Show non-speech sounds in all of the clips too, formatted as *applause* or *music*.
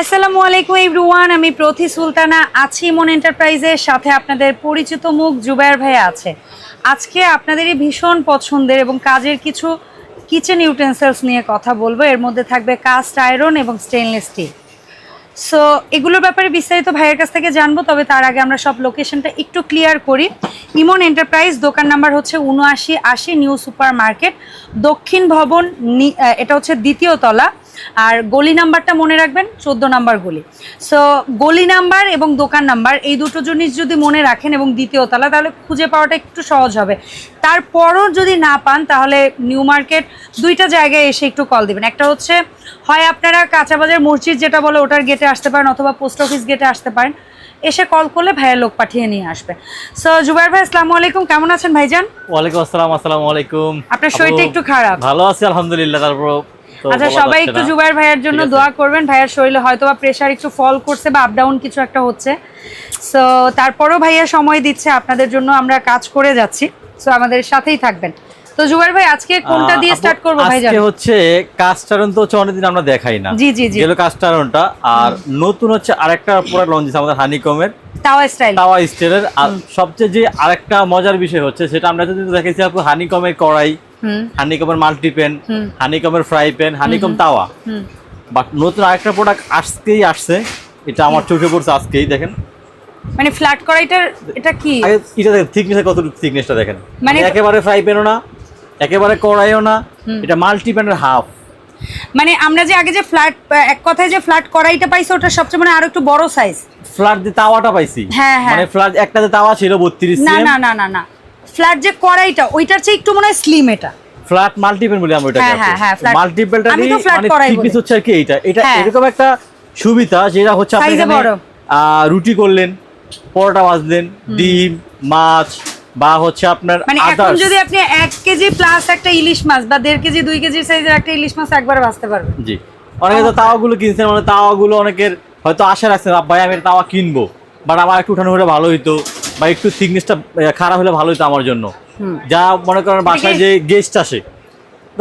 আসসালামু আলাইকুম এভরিওয়ান, আমি প্রতি সুলতানা। আছি ইমন এন্টারপ্রাইজের সাথে আপনাদের পরিচিত মুখ জুবায়ের ভাই আছে। আজকে আপনাদেরই ভীষণ পছন্দের এবং কাজের কিছু কিচেন ইউটেন্সিলস নিয়ে কথা বলব। এর মধ্যে থাকবে কাস্ট আয়রন এবং স্টেনলেস স্টিল সো এগুলোর ব্যাপারে বিস্তারিত ভাইয়ের কাছ থেকে জানব, তবে তার আগে আমরা সব লোকেশনটা একটু ক্লিয়ার করি। ইমন এন্টারপ্রাইজ, দোকান নাম্বার হচ্ছে উনআশি আশি নিউ সুপার মার্কেট দক্ষিণ ভবন এটা হচ্ছে দ্বিতীয় তলা। আর গলি নাম্বারটা মনে রাখবেন চোদ্দ নাম্বার গলি। সো গলি নাম্বার এবং দোকান নাম্বার এই দুটো জিনিস যদি মনে রাখেন এবং দ্বিতীয় তলা তাহলে খুঁজে পাওয়াটা একটু সহজ হবে। তারপরও যদি না পান তাহলে নিউ মার্কেট দুইটা জায়গায় এসে একটু কল দিবেন। একটা হচ্ছে হয় আপনারা কাঁচাবাজার মসজিদ যেটা বলে ওটার গেটে আসতে পারেন অথবা পোস্ট অফিস গেটে আসতে পারেন এসে কল করলে ভাইয়ের লোক পাঠিয়ে নিয়ে আসবে। সো জুবাইর ভাই আসসালামু আলাইকুম। কেমন আছেন ভাইজান? ওয়ালাইকুম আসসালাম আসসালামু আলাইকুম। আপনার শরীরটা একটু খারাপ। ভালো আছি আলহামদুলিল্লাহ। তারপর আচ্ছা সবাই একটু না। জুবাইর ভাইয়ের জন্য দোয়া করবেন। ভাইয়ের শরীরে হয়তো বা প্রেশার একটু ফল করছে বা আপ ডাউন কিছু একটা হচ্ছে। সো তারপরও ভাইয়া সময় দিচ্ছে আপনাদের জন্য। আমরা কাজ করে যাচ্ছি। সো আমাদের সাথেই থাকবেন। তো জুবাইর ভাই আজকে কোনটা দিয়ে স্টার্ট করব আজকে হচ্ছে কাস্টারন তো হচ্ছে অনেকদিন আমরা দেখাই না। জি, জি, জি। গেল কাস্টারনটা আর নতুন হচ্ছে আরেকটা প্রোডাক্ট লঞ্চ আমাদের হানিকমের তাওয়া স্টাইল তাওয়া আর সবচেয়ে যে আরেকটা মজার বিষয় হচ্ছে সেটা আমরা যদি দেখেছি আপু হানিকমের কড়াই। হানিকমের মাল্টিপেন পেন হানিকমের ফ্রাই প্যান হানিকম তাওয়া। বাট নতুন আরেকটা প্রোডাক্ট আজকেই আসছে এটা আমার চোখে পড়ছে আজকেই দেখেন। মানে ফ্ল্যাট কড়াইটার এটা এটা কি? এটা দেখেন থিকনেস কতটুকু থিকনেসটা দেখেন। মানে- মানে একেবারে ফ্রাই প্যানও না একেবারে কড়াইও না এটা মাল্টি প্যানের হাফ মানে আমরা যে আগে যে ফ্ল্যাট এক কথায় যে ফ্ল্যাট কড়াইটা পাইছি ওটা সবচেয়ে মানে আরও একটু বড় সাইজ ফ্ল্যাট যে তাওয়াটা পাইছি। হ্যাঁ, হ্যাঁ। মানে ফ্ল্যাট একটা যে তাওয়া ছিল বত্রিশ না না না না না। ফ্ল্যাট যে কড়াইটা ওইটার চেয়ে একটু মনে হয় স্লিম এটা। ফ্ল্যাট মাল্টিপেন বলি আমরা হ্যাঁ, হ্যাঁ, হ্যাঁ, মাল্টিপেলটা flat মানে বলি। হচ্ছে আর কি এইটা? এটা হ্যাঁ। এরকম একটা সুবিধা যেটা হচ্ছে আপনি রুটি করলেন পরোটা ভাজলেন ডিম মাছ বা হচ্ছে আপনার মানে এখন যদি আপনি এক কেজি প্লাস একটা ইলিশ মাছ বা দেড় কেজি দুই কেজি সাইজের একটা ইলিশ মাছ একবার ভাজতে পারবেন। জি। অনেকে তো তাওয়াগুলো কিনছেন মানে তাওয়াগুলো অনেকের হয়তো আশা রাখছেন "আব ভাই আমি তাওয়া কিনবো। বাট আমার একটু উঠানো হলে ভালো হইতো। বা একটু থিকনেসটা খারাপ হলে ভালো হইতো আমার জন্য। যা মনে করেন বাসায় যে গেস্ট আসে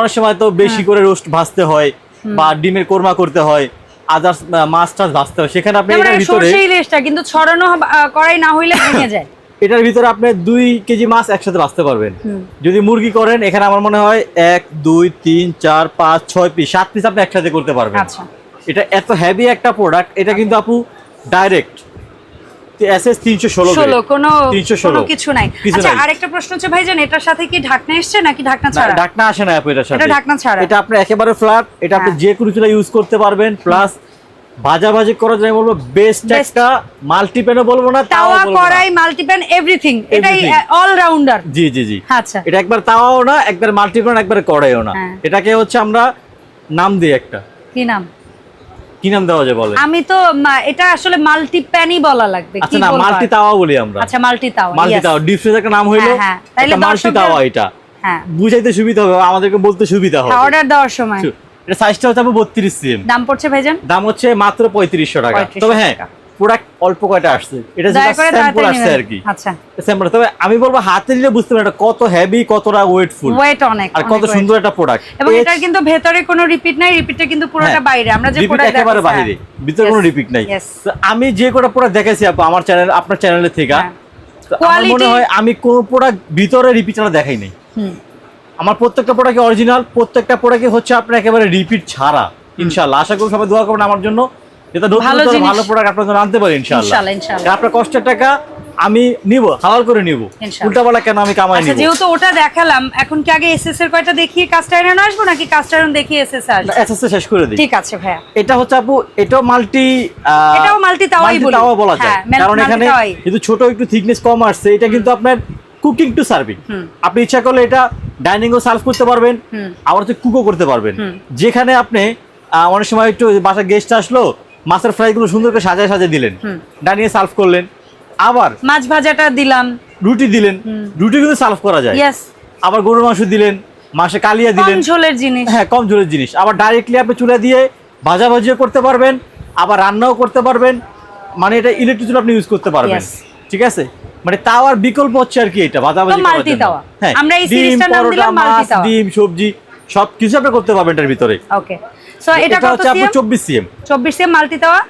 অনেক সময় তো বেশি হ্যাঁ। করে রোস্ট ভাজতে হয় বা ডিমের কোরমা করতে হয় আদার্স মাছ টাছ ভাজতে হয়। সেখানে আপনি যেমন এটার ভিতরে ইলিশটা কিন্তু ছড়ানো কড়াই না হইলে ভেঙে যায়। *laughs* এটার ভিতরে আপনি দুই কেজি মাছ একসাথে ভাজতে পারবেন। যদি মুরগি করেন এখানে আমার মনে হয় এক দুই তিন চার পাঁচ ছয় পিস সাত পিস আপনি একসাথে করতে পারবেন। আচ্ছা। এটা এত হেভি একটা প্রোডাক্ট এটা কিন্তু আপু ডাইরেক্ট কোনো কোনো কিছু নাই। আচ্ছা আরেকটা প্রশ্ন হচ্ছে ভাইজান এটার সাথে কি ঢাকনা এসছে নাকি ঢাকনা ছাড়া? ঢাকনা আসে না আপু এটার সাথে। এটা ঢাকনা ছাড়া। এটা আপনি একেবারে ফ্ল্যাট এটা আপনি হ্যাঁ। যে কোনো চুলা ইউজ করতে পারবেন। প্লাস ভাজা ভাজি করার জন্য বলব বেস্ট Best। একটা মাল্টিপ্যানও বলব না তাওয়া মাল্টিপ্যান এভরিথিং এটাই অলরাউন্ডার জি জি জি। আচ্ছা। এটা একবার তাওয়াও না একবার মাল্টিপ্যান একবার কড়াইও না। হ্যাঁ। এটাকে হচ্ছে আমরা নাম দিই একটা। কি নাম? কি নাম দেওয়া যায় বলে আমি তো এটা আসলে মাল্টি প্যানই বলা লাগবে আচ্ছা না মাল্টি তাওয়া বলি আমরা। আচ্ছা মাল্টি তাওয়া মাল্টি তাওয়া ডিপ ফ্রিজ একটা নাম হইল হ্যাঁ, তাহলে মাল্টি তাওয়া এটা। হ্যাঁ। বুঝাইতে সুবিধা হবে আমাদেরকে বলতে সুবিধা হবে। অর্ডার দেওয়ার সময়। এটা সাইজটা হচ্ছে বত্রিশ সিএম দাম পড়ছে ভাইজান? দাম হচ্ছে মাত্র পঁয়ত্রিশশো টাকা। তবে হ্যাঁ। প্রোডাক্ট অল্প কয়টা আসছে? এটা স্যাম্পল আসছে আর কি আচ্ছা। স্যাম্পল তবে আমি বলব হাতে নিলে বুঝতে এটা কত হেভি কতটা ওয়েটফুল ওয়েট অনেক আর কত সুন্দর একটা প্রোডাক্ট এবং এটার কিন্তু ভেতরে কোনো রিপিট নাই রিপিটটা কিন্তু পুরোটা বাইরে। আমরা যে প্রোডাক্ট হ্যাঁ। একেবারে বাইরে। ভিতরে কোনো রিপিট নাই। তো আমি যে কটা প্রোডাক্ট দেখেছি আপু আমার চ্যানেল আপনার চ্যানেলে থেকে হ্যাঁ। আমার মনে হয় আমি কোন প্রোডাক্ট ভিতরে রিপিট ছাড়া দেখাই নাই। আমার প্রত্যেকটা প্রোডাক্ট অরিজিনাল প্রত্যেকটা প্রোডাক্টই হচ্ছে আপনার একেবারে রিপিট ছাড়া। ইনশাআল্লাহ। আশা করি সবাই দোয়া করবেন আমার জন্য। নতুন ভালো প্রোডাক্ট আপনার জন্য আনতে পারি ইনশাআল্লাহ। ইনশাআল্লাহ, ইনশাআল্লাহ। আপনার কষ্টের টাকা আমি নিব হালাল করে নিব। কেন আমি কামাই আচ্ছা নিব? যেহেতু ওটা দেখালাম এখন কি আগে এসএস এর কয়টা দেখিয়ে কাস্ট আয়রন আসব নাকি কাস্ট আয়রন দেখিয়ে এসএস আসব? এসএসএ শেষ করে দিই। ঠিক আছে ভাইয়া। এটা হচ্ছে আপু এটাও মাল্টি এটাও multi তাওয়াই বলি। তাওয়া বলা যায়। হ্যাঁ, কারণ এখানে। ছোট একটু থিকনেস কম আসছে এটা কিন্তু আপনার কুকিং টু সার্ভিং আপনি ইচ্ছা করলে এটা ডাইনিং ও সার্ভ করতে পারবেন আবার হচ্ছে কুকও করতে পারবেন। যেখানে আপনি অনেক সময় একটু বাসায় গেস্ট আসলো মাছের ফ্রাই গুলো সুন্দর করে সাজায় সাজিয়ে দিলেন। ডানিয়ে সার্ভ করলেন। আবার মাছ ভাজাটা দিলাম। রুটি দিলেন। রুটি কিন্তু সার্ভ করা যায়। আবার গরুর মাংস দিলেন মাসে কালিয়া দিলেন। ঝোলের জিনিস। হ্যাঁ কম ঝোলের জিনিস। আবার ডাইরেক্টলি আপনি চুলা দিয়ে ভাজা ভাজিও করতে পারবেন আবার রান্নাও করতে পারবেন। মানে এটা ইলেকট্রিক চুলা আপনি ইউজ করতে পারবেন। ঠিক আছে? মানে তাওয়ার বিকল্প হচ্ছে আর কি এটা ভাজা ভাজি করার জন্য। হ্যাঁ আমরা এই ডিম সিরিজটার নাম পরোটা দিলাম তাওয়া। ডিম সবজি। সব কিছু আপনি করতে পারবেন এটার ভিতরে। ওকে সো এটা কত হচ্ছে আপু সিএম? চব্বিশ সিএম। চব্বিশ সিএম মাল্টি তাওয়া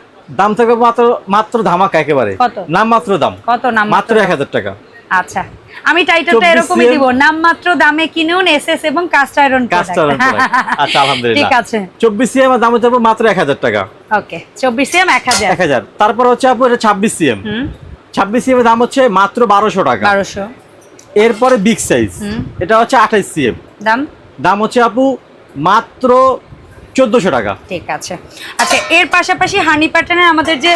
দাম থাকবে মাত্র মাত্র ধামাকা একেবারে। কত? নাম মাত্র দাম। কত নাম মাত্র এক হাজার টাকা। আচ্ছা। আমি টাইটেলটা এরকমই দিব। নামমাত্র দামে কিনুন এসএস এবং কাস্ট আয়রন কাজটা আচ্ছা আলহামদুলিল্লাহ। ঠিক আছে। চব্বিশ সিএম এর দাম হচ্ছে মাত্র এক হাজার টাকা। ওকে চব্বিশ সিএম এক হাজার। এক হাজার। তারপর হচ্ছে আপু এটা ছাব্বিশ সিএম। হুম। ছাব্বিশ সিএম এর দাম হচ্ছে মাত্র বারোশো টাকা। বারোশো। এরপরে বিগ সাইজ। এটা হচ্ছে আঠাইশ সিএম। দাম? দাম হচ্ছে আপু মাত্র চোদ্দশো টাকা। ঠিক আছে। আচ্ছা এর পাশাপাশি হানি প্যাটার্নের আমাদের যে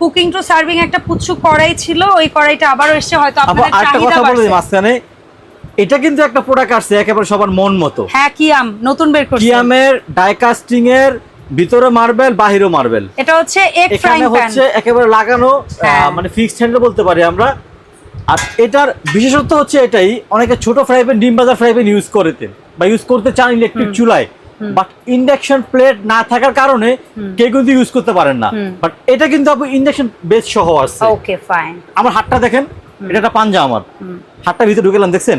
কুকিং টু সার্ভিং একটা পুচ্ছু কড়াই ছিল ওই কড়াইটা আবারও এসছে হয়তো আপু আপনাদের চাহিদা কথা বলে। মাঝখানে এটা কিন্তু একটা প্রোডাক্ট আসছে একেবারে সবার মন মতো। হ্যাঁ কিয়াম নতুন বের করছে। কিয়ামের ডাইকাস্টিং এর ভিতরে মার্বেল বাহিরও মার্বেল এটা হচ্ছে এগ ফ্রাইং প্যান হচ্ছে একেবারে লাগানো হ্যাঁ। মানে ফিক্সড হ্যান্ডেল বলতে পারি আমরা। আর এটার বিশেষত্ব হচ্ছে এটাই অনেকে ছোট ফ্রাই প্যান ডিম ভাজা ফ্রাই প্যান ইউজ করতেন বা ইউজ করতে চান ইলেকট্রিক চুলায় বাট ইন্ডাকশন প্লেট না থাকার কারণে কেউ কিন্তু ইউজ করতে পারেন না। বাট এটা কিন্তু আপনি ইন্ডাকশন বেস সহ আসছে। ওকে ফাইন আমার হাতটা দেখেন এটা একটা পাঞ্জা আমার। হাতটা ভিতরে ঢুকেলাম দেখছেন?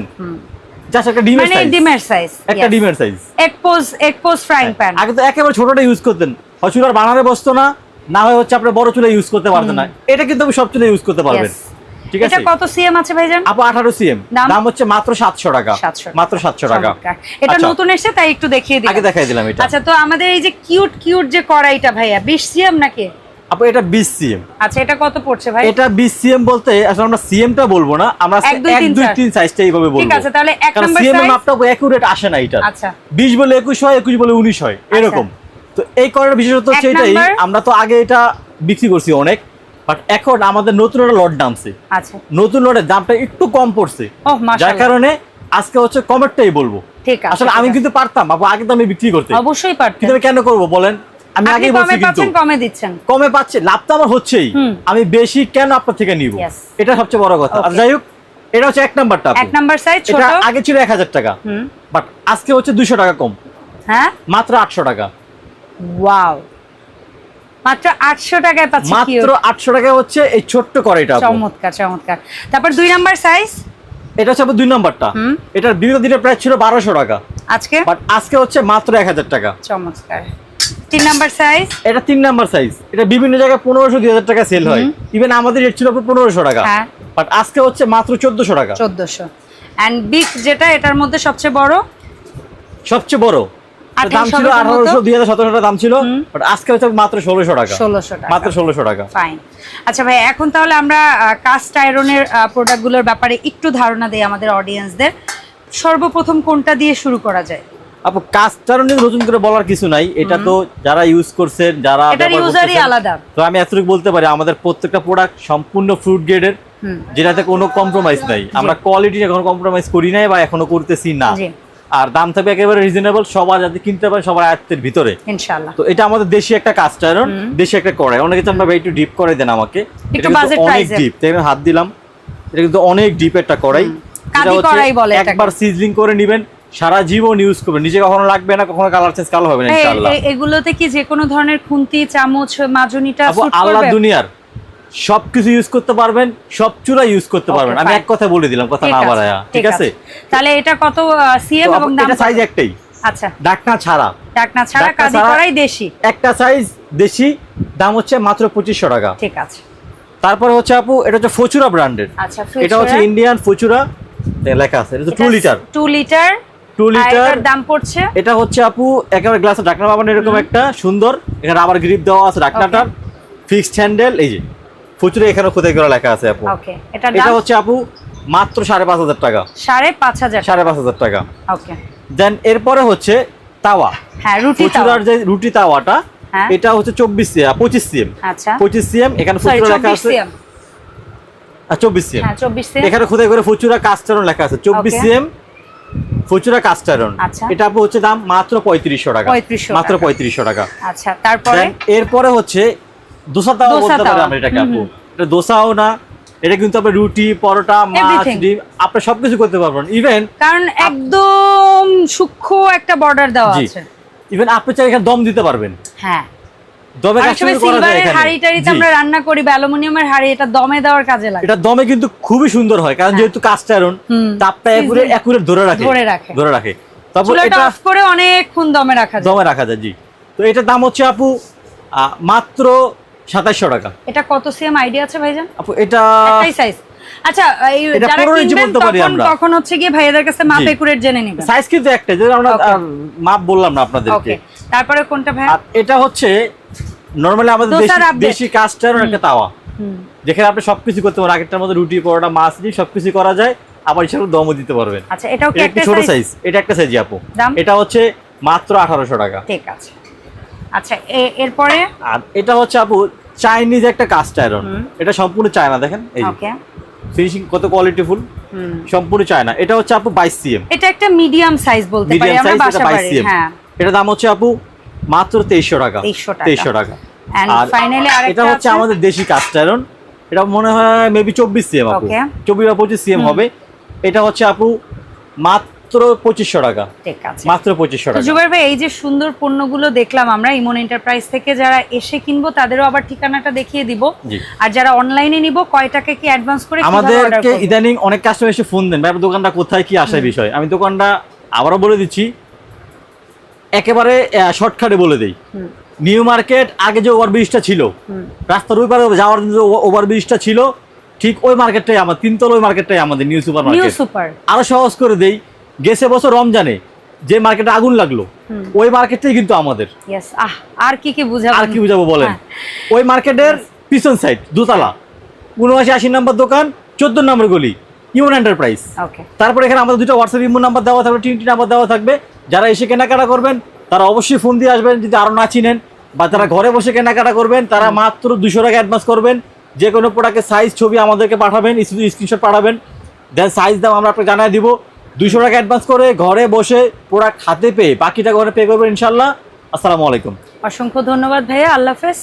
জাস্ট একটা ডিমের সাইজ ডিমের সাইজ একটা ডিমের size egg poach egg poach frying pan আগে তো একেবারে ছোটটা ইউজ করতেন। হয় চুলার বানানে বসতো না না হয় হচ্ছে আপনার বড় চুলা ইউজ করতে পারতেন না। এটা কিন্তু আপনি সব চুলা ইউজ করতে পারবেন। ঠিক এটা আছে? কত সিএম আছে ভাইজান? আপু আঠারো সিএম দাম? হচ্ছে মাত্র সাতশো টাকা। মাত্র সাতশো টাকা। এটা আচ্ছা, নতুন এসেছে তাই একটু দেখিয়ে দিই আগে দেখাই দিলাম এটা। আচ্ছা তো আমাদের এই যে কিউট কিউট যে কড়াইটা ভাইয়া বিশ সিএম নাকি? আপু এটা বিশ সিএম আচ্ছা এটা কত পড়ছে ভাই? এটা বিশ সিএম বলতে আসলে আমরা সিএমটা বলব না আমরা আজকে এক, দুই, এক তিন, দুই চার। তিন সাইজটা এইভাবে বলব। ঠিক আছে তাহলে এক নম্বর সিএম মাপটা অ্যাকুরেট আসে না এটা আচ্ছা। বিশ বলে একুশ হয় একুশ বলে উনিশ হয় এরকম। তো এই করার বিশেষত্ব হচ্ছে এটাই আমরা তো আগে এটা বিক্রি করছি অনেক। বাট এখন আমাদের নতুন একটা লট নামছে। আচ্ছা। নতুন লটের দামটা একটু কম পড়ছে। যার কারণে আজকে হচ্ছে কমেরটাই বলব। ঠিক আছে আসলে আমি কিন্তু পারতাম আপু আগে তো আমি বিক্রি করতে। অবশ্যই পারতেন। কিন্তু কেন করব বলেন? আমি আগেই বলছি কিন্তু। কমে দিচ্ছেন। কমে পাচ্ছে লাভ তো আমার হচ্ছেই। আমি বেশি কেন আপনার থেকে নিব? এটা সবচেয়ে বড় কথা। আর যাই হোক এটা হচ্ছে এক নাম্বারটা এক নাম্বার সাইজ ছোট। এটা আগে ছিল এক হাজার টাকা। বাট আজকে হচ্ছে দুশো টাকা কম। হ্যাঁ? মাত্র আটশো টাকা। ওয়াও মাত্র আটশো টাকায় পাচ্ছি মাত্র আটশো টাকা হচ্ছে এই ছোট্ট কড়াইটা। চমৎকার চমৎকার। তারপর দুই নাম্বার সাইজ এটা হচ্ছে দুই নাম্বারটা। এটার বিগত দিনের প্রাইস ছিল বারোশো টাকা। আজকে? বাট আজকে হচ্ছে মাত্র এক হাজার টাকা। চমৎকার। তিন নাম্বার সাইজ এটা তিন নাম্বার সাইজ এটা বিভিন্ন জায়গায় পনেরোশো দুই হাজার টাকা সেল হয়। ইভেন আমাদের রেট ছিল পনেরোশো টাকা। হ্যাঁ। বাট আজকে হচ্ছে মাত্র চোদ্দশো টাকা। চোদ্দশো। অ্যান্ড বিগ যেটা এটার মধ্যে সবচেয়ে বড়? সবচেয়ে বড়। দাম ছিল আঠারোশো দুই হাজার সতেরোশো দাম ছিল বাট আজকে হচ্ছে মাত্র ষোলোশো টাকা। ষোলোশো টাকা। মাত্র ষোলোশো টাকা। ফাইন আচ্ছা ভাই এখন তাহলে আমরা কাস্ট আয়রনের প্রোডাক্টগুলোর ব্যাপারে একটু ধারণা দেই আমাদের অডিয়েন্সদের সর্বপ্রথম কোনটা দিয়ে শুরু করা যায়? আপু কাজটার নিয়ে নতুন করে বলার কিছু নাই। এটা তো যারা ইউজ করছেন যারা ইউজারই আলাদা। তো আমি এতটুকু বলতে পারি আমাদের প্রত্যেকটা প্রোডাক্ট সম্পূর্ণ ফ্রুট গ্রেডের যেটাতে কোনো কম্প্রোমাইজ নাই। আমরা কোয়ালিটি এখনও কম্প্রোমাইজ করি নাই বা এখনও করতেছি না। জি। আর দাম থাকবে একেবারে রিজনেবল সবার যাতে কিনতে পারে সবার আয়ত্তের ভিতরে। ইনশাল্লাহ তো এটা আমাদের দেশি একটা কাজ আয়রন দেশি একটা কড়াই। অনেকে চান ভাই একটু ডিপ করে দেন আমাকে। এটা কিন্তু budget অনেক ডিপ তাই হাত দিলাম। এটা কিন্তু অনেক ডিপ একটা কড়াই। একবার সিজলিং করে নেবেন সারা জীবন ইউজ করবেন। নিজে কখনো লাগবে না কখনো কালার চেঞ্জ কালো হবে না ইনশাআল্লাহ। এগুলোতে কি যে কোনো ধরনের খুন্তি চামচ মাজুনিটা আল্লাহ দুনিয়ার। সবকিছু ইউজ করতে পারবেন সব চূড়া ইউজ করতে পারবেন। আমি এক কথা বলে দিলাম কথা না বাড়ায়া। ঠিক আছে? তাহলে এটা কত সিএম এবং দাম এটা সাইজ একটাই। আচ্ছা। ডাকনা ছাড়া। ডাকনা ছাড়া ডাকনা করাই দেশি। একটা সাইজ দেশি দাম হচ্ছে মাত্র পঁচিশশো টাকা। ঠিক আছে। তারপরে হচ্ছে আপু এটা হচ্ছে ফচুরা ব্র্যান্ডের আচ্ছা এটা হচ্ছে ইন্ডিয়ান ফচুরা। লেখা আছে। এটা two litre two litre two litre দাম পড়ছে? এটা হচ্ছে আপু একেবারে গ্লাসে ঢাকনা পাবেন এরকম একটা সুন্দর। এখানে আবার গ্রিপ দেওয়া আছে ঢাকনাটার ফিক্সড হ্যান্ডেল এই যে। ফচুরা এখানে খোদাই করা লেখা আছে আপু। ওকে এটা হচ্ছে আপু মাত্র সাড়ে পাঁচ হাজার টাকা। সাড়ে পাঁচ হাজার সাড়ে পাঁচ হাজার টাকা। ওকে দেন এরপরে হচ্ছে তাওয়া। হ্যাঁ রুটি তাওয়া। ফচুরার যে রুটি তাওয়াটা হ্যাঁ। এটা হচ্ছে চব্বিশ সিএম পঁচিশ সিএম। আচ্ছা। পঁচিশ সিএম এখানে সরি ফচুরা লেখা আছে। চব্বিশ সিএম। হ্যাঁ এখানে খোদাই করে ফুচুরা কাস্টারন লেখা আছে। চব্বিশ. সিএম ফুচুরা কাস্টারন আচ্ছা। এটা আপু হচ্ছে দাম মাত্র পঁয়ত্রিশশো টাকা। 3500 মাত্র। পঁয়ত্রিশশো টাকা। আচ্ছা তারপরে? এরপরে হচ্ছে দোসা তাওয়া বলতে পারি আমরা এটাকে আপু। এটা দোসাও না এটা কিন্তু আপনি রুটি পরোটা মাছ ডিম আপনি সবকিছু করতে পারবেন। ইভেন কারণ একদম সূক্ষ্ম একটা বর্ডার দেওয়া আছে। ইভেন আপনি চাই এখানে দম দিতে পারবেন। হ্যাঁ। দমে কাজ করা যায় এখানে। আমরা রান্না করি বা অ্যালুমিনিয়ামের হাড়ি এটা দমে দেওয়ার কাজে লাগে। এটা দমে কিন্তু খুবই সুন্দর হয় কারণ যেহেতু কাস্ট আয়রন হ্যাঁ। তাপটা একুরেট একুরেট ধরে রাখে। ধরে রাখে। ধরে রাখে। তারপর এটা অফ করে অনেকক্ষণ দমে রাখা যায়। দমে রাখা যায় জি। তো এটার দাম হচ্ছে আপু মাত্র সাতাইশশো টাকা। এটা কত সিএম আইডিয়া আছে ভাইজান? আপু এটা একটাই সাইজ আচ্ছা এই যারা কিনবেন তখন তখন হচ্ছে গিয়ে ভাইয়াদের কাছে মাপ একুরেট জেনে নেবেন। সাইজ কিন্তু একটাই যেটা আমরা মাপ বললাম না আপনাদেরকে। তারপরে কোনটা ভাই এটা হচ্ছে নর্মালি আমাদের দেশি- দেশি কাস্টার একটা তাওয়া। যেখানে আপনি সবকিছু করতে পারেন আগেরটার মধ্যে রুটি পরোটা মাছ দিয়ে সবকিছু করা যায় আবার হিসাবে দমও দিতে পারবেন। আচ্ছা এটাও কি একটা ছোট সাইজ এটা একটা সাইজ আপু। এটা হচ্ছে মাত্র আঠারোশো টাকা। ঠিক আছে। আচ্ছা এরপরে? আর এটা হচ্ছে আপু চাইনিজ একটা কাস্ট আয়রন এটা সম্পূর্ণ চায়না দেখেন? এই ওকে। ফিনিশিং কত কোয়ালিটিফুল সম্পূর্ণ চায়না এটা হচ্ছে আপু বাইশ সিএম এটা একটা মিডিয়াম সাইজ বলতে পারি আমরা বাসা বাড়ি হ্যাঁ। এটা দাম হচ্ছে আপু মাত্র তেইশশো টাকা। 2300 টাকা। আর ফাইনালি এটা হচ্ছে আমাদের দেশি কাস্ট আয়রন এটা মনে হয় মেবি চব্বিশ সিএম আপু। Okay. চব্বিশ বা পঁচিশ সিএম হবে। এটা হচ্ছে আপু মাত্র পঁচিশশো টাকা। ঠিক আছে। মাত্র পঁচিশশো টাকা। জুবাইর ভাই এই যে সুন্দর পণ্যগুলো দেখলাম আমরা ইমন এন্টারপ্রাইজ থেকে যারা এসে কিনবো তাদেরও আবার ঠিকানাটা দেখিয়ে দিব। আর যারা অনলাইনে নিব কয় টাকা কি অ্যাডভান্স করে আমাদেরকে ইদানিং অনেক কাস্টমার এসে ফোন দেন ভাই দোকানটা কোথায়? কি আসার বিষয়? আমি দোকানটা আবারও বলে দিচ্ছি। একেবারে শর্টকাটে বলে দেই। নিউ মার্কেট আগে যে ওভারব্রিজটা ছিল রাস্তার ওই পারে যাওয়ার যে ওভারব্রিজটা ছিল ঠিক ওই মার্কেটটাই আমার তিনতল ওই মার্কেটটাই আমাদের নিউ সুপার মার্কেট সুপার আরও সহজ করে দেই গেছে বছর রমজানে যে মার্কেটে আগুন লাগল ওই মার্কেটটাই কিন্তু আমাদের। আর কি কি বুঝাবো? আর কি বুঝাবো বলেন? হ্যাঁ। ওই মার্কেটের পিছন সাইড দোতলা। উনআশি আশি নম্বর দোকান চোদ্দ নম্বর গলি ইউন এন্টারপ্রাইজ তারপরে এখানে আমাদের দুটো হোয়াটসঅ্যাপ ইমো নাম্বার দেওয়া থাকবে তিনটি নাম্বার দেওয়া থাকবে। যারা এসে কেনাকাটা করবেন তারা অবশ্যই ফোন দিয়ে আসবেন যদি আরও না চিনেন বা যারা ঘরে বসে কেনাকাটা করবেন তারা মাত্র দুশো টাকা অ্যাডভান্স করবেন। যে কোনো প্রোডাক্টের সাইজ ছবি আমাদেরকে পাঠাবেন স্ক্রিনশট পাঠাবেন। দেন সাইজ দাম আমরা আপনাকে জানিয়ে দিব। দুশো টাকা অ্যাডভান্স করে ঘরে বসে প্রোডাক্ট হাতে পেয়ে বাকিটা ঘরে পে করবেন ইনশাল্লাহ আসসালামু আলাইকুম। অসংখ্য ধন্যবাদ ভাইয়া, আল্লাহ হাফেজ।